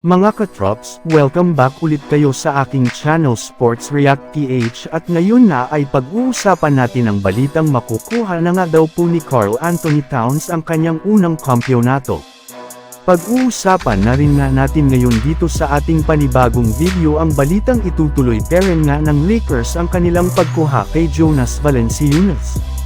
Mga katrops, welcome back ulit kayo sa aking channel Sports React PH at ngayon na ay pag-uusapan natin ang balitang makukuha na nga daw po ni Carl Anthony Towns ang kanyang unang kampyonato. Pag-uusapan na rin nga natin ngayon dito sa ating panibagong video ang balitang itutuloy pa rin nga ng Lakers ang kanilang pagkuha kay Jonas Valanciunas.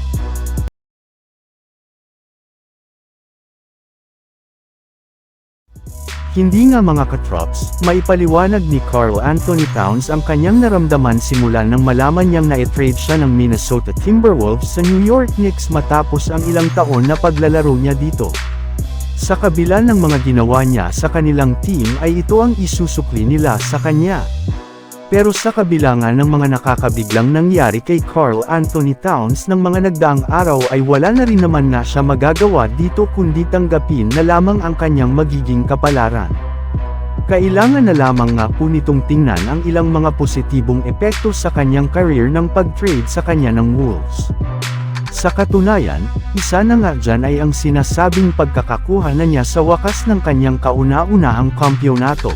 Hindi nga mga katrops, maipaliwanag ni Carl Anthony Towns ang kanyang naramdaman simula nang malaman niyang na-trade siya ng Minnesota Timberwolves sa New York Knicks matapos ang ilang taon na paglalaro niya dito. Sa kabila ng mga ginawa niya sa kanilang team ay ito ang isusukli nila sa kanya. Pero sa kabila nga ng mga nakakabiglang nangyari kay Carl Anthony Towns ng mga nagdaang araw ay wala na rin naman nga siya magagawa dito kundi tanggapin na lamang ang kanyang magiging kapalaran. Kailangan na lamang nga po nitong tingnan ang ilang mga positibong epekto sa kanyang career ng pag-trade sa kanya ng Wolves. Sa katunayan, isa na nga dyan ay ang sinasabing pagkakakuha na niya sa wakas ng kanyang kauna-unahang kampyonato.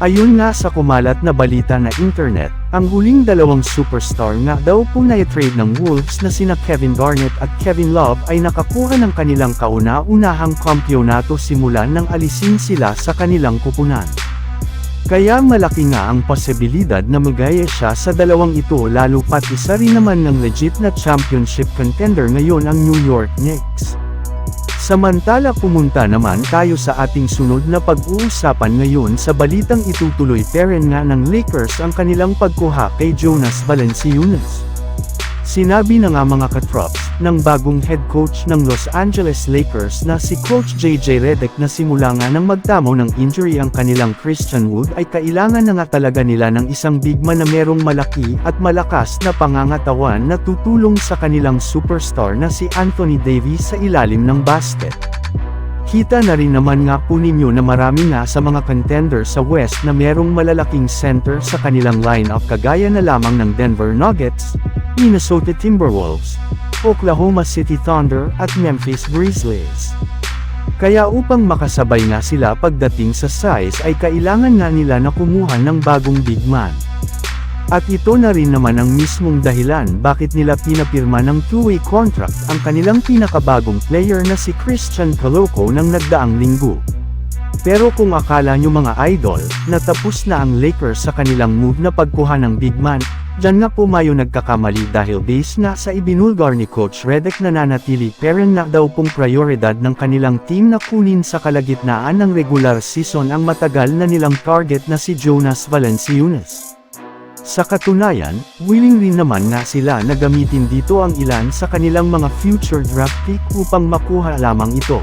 Ayun nga sa kumalat na balita na internet, ang huling dalawang superstar nga daw po na trade ng Wolves na sina Kevin Garnett at Kevin Love ay nakakuha ng kanilang kauna-unahang kampyonato simula nang alisin sila sa kanilang kupunan. Kaya malaki nga ang posibilidad na magaya siya sa dalawang ito lalo pat isa rin naman ng legit na championship contender ngayon ang New York Knicks. Samantala pumunta naman tayo sa ating sunod na pag-uusapan ngayon sa balitang itutuloy peren nga ng Lakers ang kanilang pagkuha kay Jonas Valanciunas. Sinabi na nga mga katrops, ng bagong head coach ng Los Angeles Lakers na si Coach JJ Redick na simula nga nang magtamo ng injury ang kanilang Christian Wood ay kailangan na nga talaga nila ng isang big man na merong malaki at malakas na pangangatawan na tutulong sa kanilang superstar na si Anthony Davis sa ilalim ng basket. Kita na rin naman nga po ninyo na marami nga sa mga contender sa West na merong malalaking center sa kanilang lineup kagaya na lamang ng Denver Nuggets, Minnesota Timberwolves, Oklahoma City Thunder at Memphis Grizzlies. Kaya upang makasabay nga sila pagdating sa size ay kailangan nga nila na kumuha ng bagong big man. At ito na rin naman ang mismong dahilan bakit nila pinapirma ng two-way contract ang kanilang pinakabagong player na si Christian Coloco ng nagdaang linggo. Pero kung akala nyo mga idol, na tapos na ang Lakers sa kanilang move na pagkuha ng big man, dyan nga pumayo nagkakamali dahil base na sa ibinulgar ni Coach Redick na nanatili peren na daw pong prioridad ng kanilang team na kunin sa kalagitnaan ng regular season ang matagal na nilang target na si Jonas Valanciunas. Sa katunayan, willing rin naman nga sila na gamitin dito ang ilan sa kanilang mga future draft pick upang makuha lamang ito.